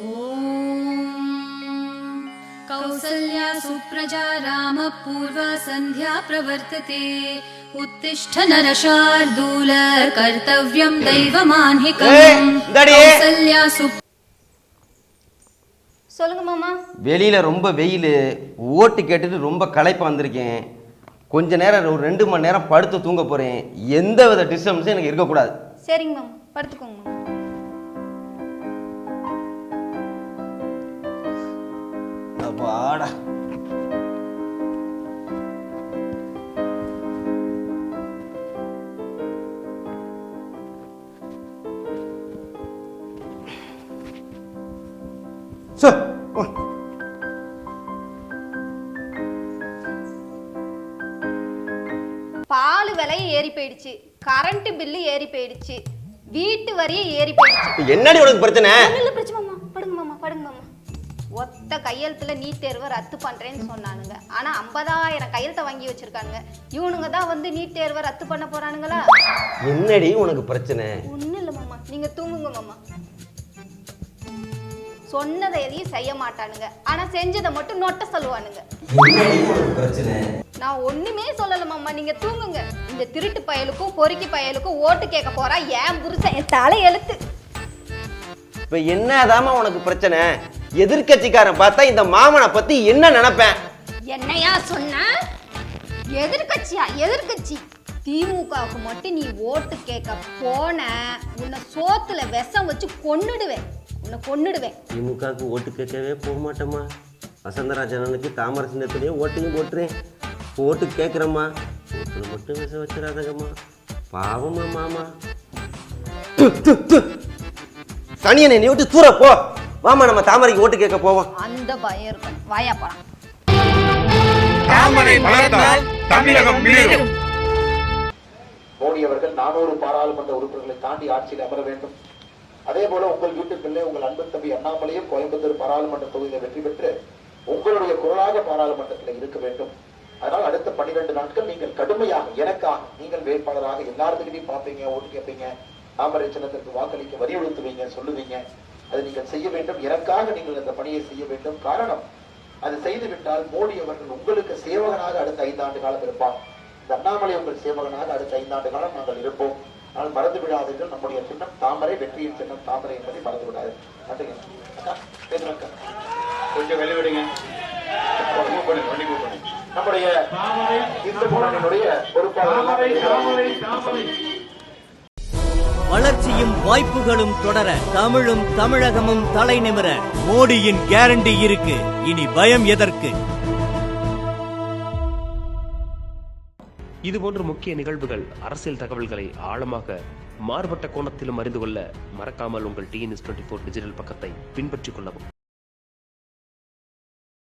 ॐ कौसल्या सुप्रजा रामपूर्वा सन्ध्या प्रवर्तते उत्तिष्ठ नरशार्दूल कर्तव्यं ஏய், दैवमान्हिकम् இந்தாடி. कौसल्या सु சொல்லுங்க மாமா வெளியில ரொம்ப வெயில் ஓட்டு கேட்டுட்டு ரொம்ப களைப்பா வந்திருக்கேன் கொஞ்ச நேரம் ஒரு ரெண்டு மணி நேரம் படுத்து தூங்க போறேன் எந்த வித டிஸ்டர்பன்ஸும் எனக்கு இருக்கக்கூடாது சரிங்க மாமா படுத்துக்கோங்க மாமா வா. பால் விலையும் ஏறி போயிடுச்சு. கரண்ட் பில்லு ஏறி போயிடுச்சு. வீட்டு வரியும் ஏறி போயிடுச்சு. என்னடி உனக்கு பிரச்சனை? ஒண்ணும் இல்ல பிரச்சனை மாமா. படுங்க மாமா படுங்க மாமா. ஒத்த கையெழுத்துல நீட் தேர்வை ரத்து பண்றேன்னு சொன்னானுங்க. ஆனா ஐம்பதாயிரம் கையெழுத்தை வாங்கி வச்சிருக்கானுங்க. இவனுங்க தான் வந்து நீட் தேர்வை ரத்து பண்ண போறானுங்களா? என்னடி உனக்கு பிரச்சனை? ஒண்ணும் இல்ல மாமா. நீங்க தூங்குங்க மாமா. சொன்னதை எதையும் செய்ய மாட்டானுங்க. ஆனா செஞ்சதை மட்டும் நொட்ட சொல்லுவானுங்க. நான் ஒண்ணுமே சொல்லல மாமா. நீங்க தூங்குங்க. இந்த திருட்டு பயலுக்கும் பொறுக்கி பயலுக்கும் ஓட்டு கேட்க போறா ஏன் புருஷன். என் தலை எழுத்து இப்ப என்னதாம்மா உனக்கு பிரச்சனை? எதிர்க்கட்சிக்காரன் பார்த்தா இந்த மாமனை பத்தி என்ன நினைப்பேன்? என்னையா சொன்ன? எதிர்க்கட்சியா? எதிர்க்கட்சி. திமுகவுக்கு மட்டும் நீ ஓட்டு கேட்க போன உன்னை சோத்துல விஷம் வச்சு கொன்னுடுவேன். உன்னை கொன்னுடுவேன். திமுகவுக்கு ஓட்டு கேட்கவே போக மாட்டேம்மா. வசந்தராஜனுக்கு தாமரை சின்னத்திலேயே ஓட்டையும் போட்டுறேன். ஓட்டு கேட்குறேம்மா. ஓட்டுல மட்டும் விஷம் வச்சிடாதங்கம்மா. பாவமா மாமா. சனியனை நீ விட்டு தூர போ வாமா நம்ம தாமரைக்கு ஓட்டு கேட்க போவோம். அந்த பயம் இருக்கும். வாயா போலாம் தாமரை மலர்ந்தால் தமிழகம் மிளிரும். மோடி அவர்கள் நானூறு பாராளுமன்ற உறுப்பினர்களை தாண்டி ஆட்சியில் அமர வேண்டும். அதே போல உங்கள் வீட்டு பிள்ளை உங்கள் அன்பு தம்பி அண்ணாமலையும் கோயம்புத்தூர் பாராளுமன்ற தொகுதியில் வெற்றி பெற்று உங்களுடைய குரலாக பாராளுமன்றத்தில் இருக்க வேண்டும். அதனால் அடுத்த பன்னிரண்டு நாட்கள் நீங்கள் கடுமையாக எனக்காக நீங்கள் வேட்பாளராக எல்லாத்துக்கிட்டையும் பார்ப்பீங்க ஓட்டு கேட்பீங்க. தாமரை சின்னத்திற்கு வாக்களிக்க வலியுறுத்துவீங்க சொல்லுவீங்க. அதை நீங்கள் செய்ய வேண்டும். எனக்காக நீங்கள் இந்த பணியை செய்ய வேண்டும். காரணம் அது செய்துவிட்டால் மோடி அவர்கள் உங்களுக்கு சேவகனாக அடுத்த ஐந்தாண்டு காலம் இருப்பார். இந்த அண்ணாமலை உங்கள் சேவகனாக அடுத்த ஐந்தாண்டு காலம் நாங்கள் இருப்போம். ஆனால் மறந்து விடாதீர்கள். நம்முடைய சின்னம் தாமரை வெற்றியின் சின்னம் தாமரை என்பதை மறந்து விடாது நன்றிங்க. கொஞ்சம் வெளிவிடுங்க. நம்முடைய இந்து முன்னணியினுடைய பொறுப்பாளர் வளர்ச்சியும் வாய்ப்புகளும் தொடர தமிழும் தமிழகமும் தலை நிமிர மோடியின் கேரண்டி இருக்கு. இனி பயம் எதற்கு? இதுபோன்ற முக்கிய நிகழ்வுகள் அரசியல் தகவல்களை ஆழமாக மாறுபட்ட கோணத்திலும் அறிந்து கொள்ள மறக்காமல் உங்கள் டிஎன்எஸ் டுவெண்ட்டி ஃபோர் டிஜிட்டல் பக்கத்தை பின்பற்றிக் கொள்ளவும்.